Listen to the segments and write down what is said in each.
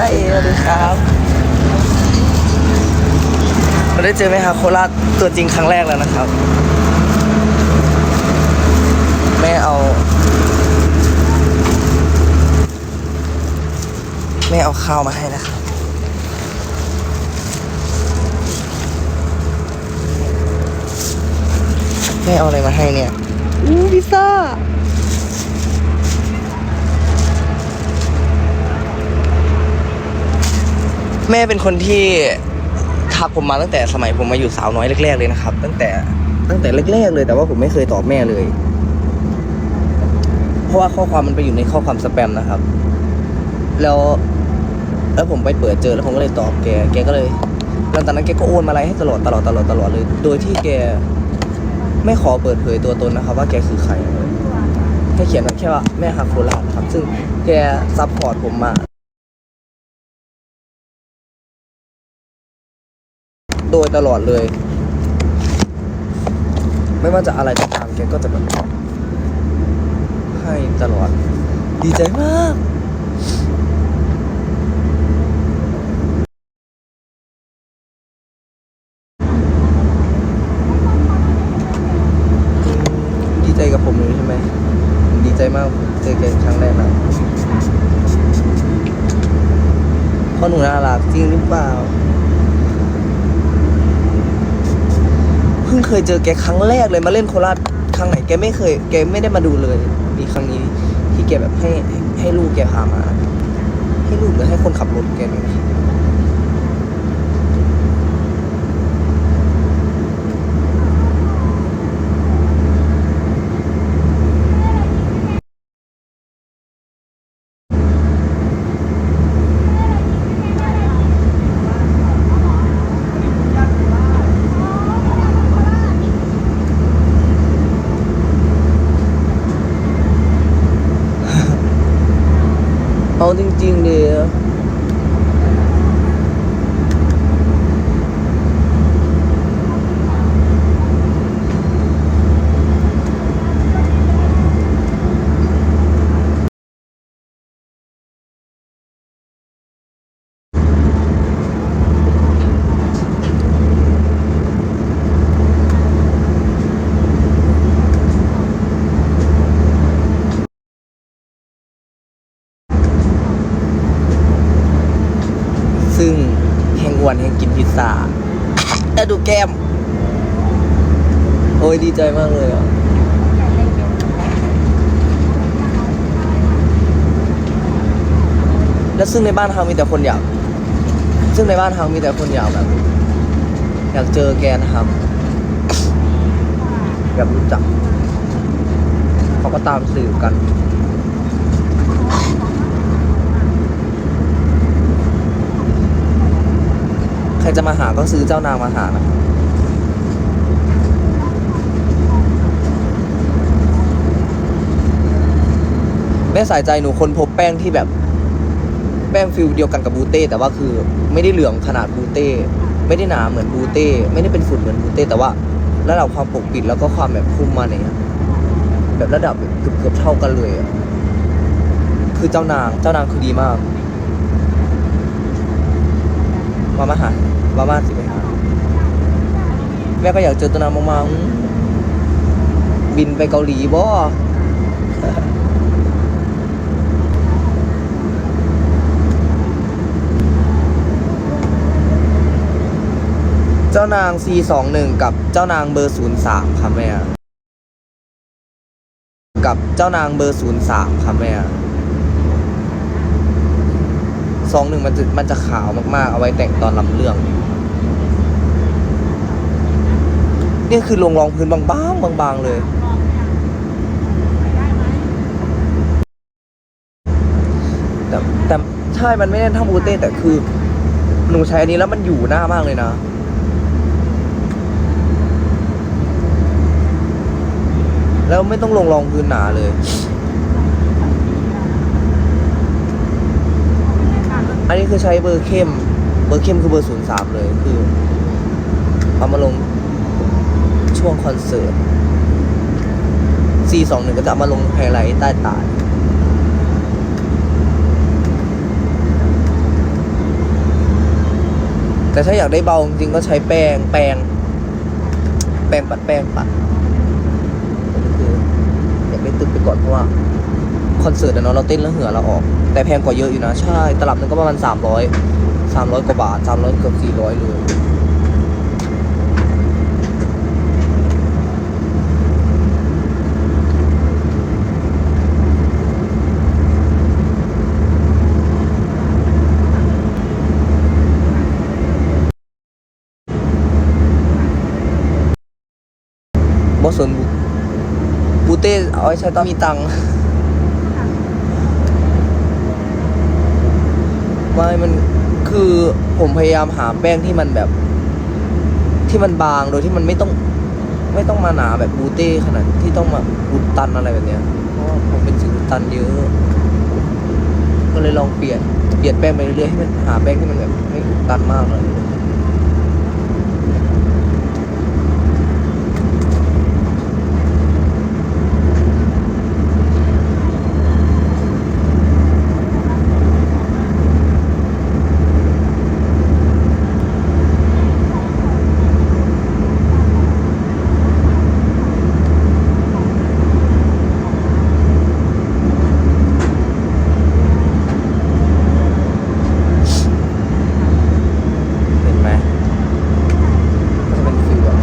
ใจเอสวัสดีครับเราได้เจอไหมครับโคราชตัวจริงครั้งแรกแล้วนะครับ แม่เอา แม่เอาข้าวมาให้นะครับแม่เอาอะไรมาให้เนี่ยอู้พิซซ่า แม่เป็นคนที่ทักผมมาตั้งแต่สมัยผมมาอยู่สาวน้อยแรกๆเลยนะครับ ตั้งแต่ตั้งแต่แรกๆเลย แต่ว่าผมไม่เคยตอบแม่เลย เพราะว่าข้อความมันไปอยู่ในข้อความสแปมนะครับ แล้วแล้วผมไปเปิดเจอแล้วผมก็เลยตอบแก แกก็เลยแล้วตอนนั้นแกก็โอนมาอะไรให้ตลอดตลอดตลอดตลอดเลย โดยที่แกไม่ขอเปิดเผยตัวตนนะครับ ว่าแกคือใครแค่เขียนแค่ว่าแม่ฮักโคราชครับ ซึ่งแกซัพพอร์ตผมมา ดยตลอดเลย ไม่ว่าจะอะไรก็ตามแกก็จะแบบให้ตลอด ดีใจมากดีใจกับผมเลยใช่ไหมดีใจมากเจอแกครั้งแรกนะเพราะหนูน่ารักจริงหรือเปล่า เพิ่งเคยเจอแกครั้งแรกเลยมาเล่นโคราชครั้งไหนแกไม่เคย แกไม่ได้มาดูเลย มีครั้งนี้ที่แกแบบให้ให้ลูกแกพามา ให้ลูกหรือให้คนขับรถแกเนี่ย จริงๆเดียวซึ่งแห่งอ้ วนแห่งกินพิซซ่าแล้วดูแก้ม โอ้ยดีใจมากเลยอะแล้วซึ่งในบ้านทางมีแต่คนอยาก ซึ่งในบ้านทางมีแต่คนอยากแบบ อยากเจอแกนะครับอยากรู้จัก เขาก็ตามสื่อกัน ใคร จะมาหาก็ซื้อเจ้านางมาหานะแม่สายใจหนูคนพบแป้งที่แบบ แป้งฟิลเดียวกันกับบูเต้แต่ว่าคือไม่ได้เหลืองขนาดบูเต้ไม่ได้หนาเหมือนบูเต้ไม่ได้เป็นฝุ่นเหมือนบูเต้แต่ว่าระดับความปกปิดแล้วก็ความแบบคุมมาเนี่ยแบบระดับเกือบเกือบเท่ากันเลยอะคือเจ้านางเจ้านางคือดีมาก มามาหามามาสิไปหาแม่ก็อยากเจอตัวนางมากๆอืมบินไปเกาหลีบ่เจ้านาง C21 กับเจ้านางเบอร์ 03ครับแม่ กับเจ้านางเบอร์ 03ครับแม่ สองหนึ่งมันจะมันจะขาวมากๆ เอาไว้แต่งตอนลำเรื่อง นี่คือลงรองพื้นบางๆบางๆเลย แต่แต่ใช่มันไม่ได้เท่าบูเต้แต่คือ หนูใช้อันนี้แล้วมันอยู่หน้ามากเลยนะแล้วไม่ต้องลงรองพื้นหนาเลย อันนี้คือใช้เบอร์เข้ม เบอร์เข้มคือเบอร์ศูนย์สามเลยคือ เอามาลงช่วงคอนเสิร์ต C21 ก็จะมาลงไฮไลท์ใต้ตาแต่ถ้าอยากได้เบาจริงๆก็ใช้แป้งแป้ง แป้งปัดแป้งปัดคืออยากได้ตึกไปก่อนเพราะว่า คอนเสิร์ตอะเนาะเราเต้นแล้วเหงื่อเราออก แต่แพงกว่าเยอะอยู่นะ ใช่ ตลับนึงก็ประมาณสามร้อยสามร้อยกว่าบาทสามร้อยเกือบสี่ร้อยเลยบอสนบูเต้เอาไว้ใช้ตอนมีตังค์ ไม่มันคือผมพยายามหาแป้งที่มันแบบ ที่มันบางโดยที่มันไม่ต้อง ไม่ต้องมาหนาแบบบูเต้ขนาดที่ต้องมาอุดตันอะไรแบบเนี้ยเพราะว่าผมเป็นสิวอุดตันเยอะก็เลยลองเปลี่ยนเปลี่ยนแป้งไปเรื่อยๆให้มันหาแป้งที่มันแบบไม่อุดตันมากเลย เห็นไหมก็จะเป็นฟิลแบบ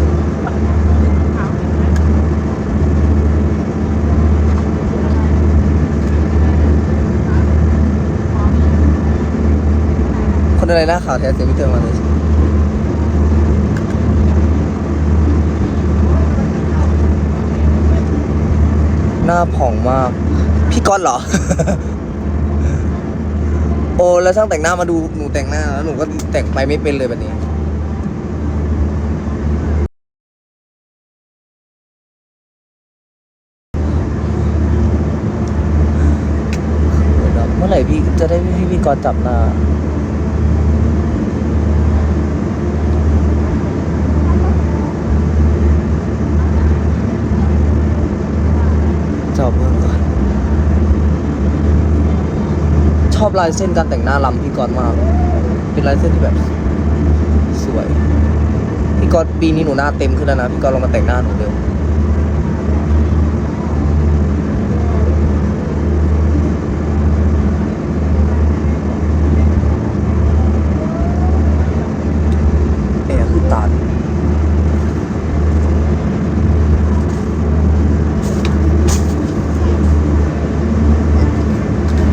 คนอะไรน้าขาวแท้เซมิเตอร์มาเลยหน้าผ่องมาก พี่ก๊อตเหรอ โอ้แล้วช่างแต่งหน้ามาดูหนูแต่งหน้าแล้วหนูก็แต่งไปไม่เป็นเลยแบบนี้เมื่อไหร่พี่จะได้ให้พี่กรณ์จับหน้า จับมือก่อน ชอบลายเส้นการแต่งหน้าลำพี่กรณ์มาก เป็นลายเส้นที่แบบ สวย พี่กรณ์ปีนี้หนูหน้าเต็มขึ้นแล้วนะ พี่กรณ์ลองมาแต่งหน้าหนูเร็ว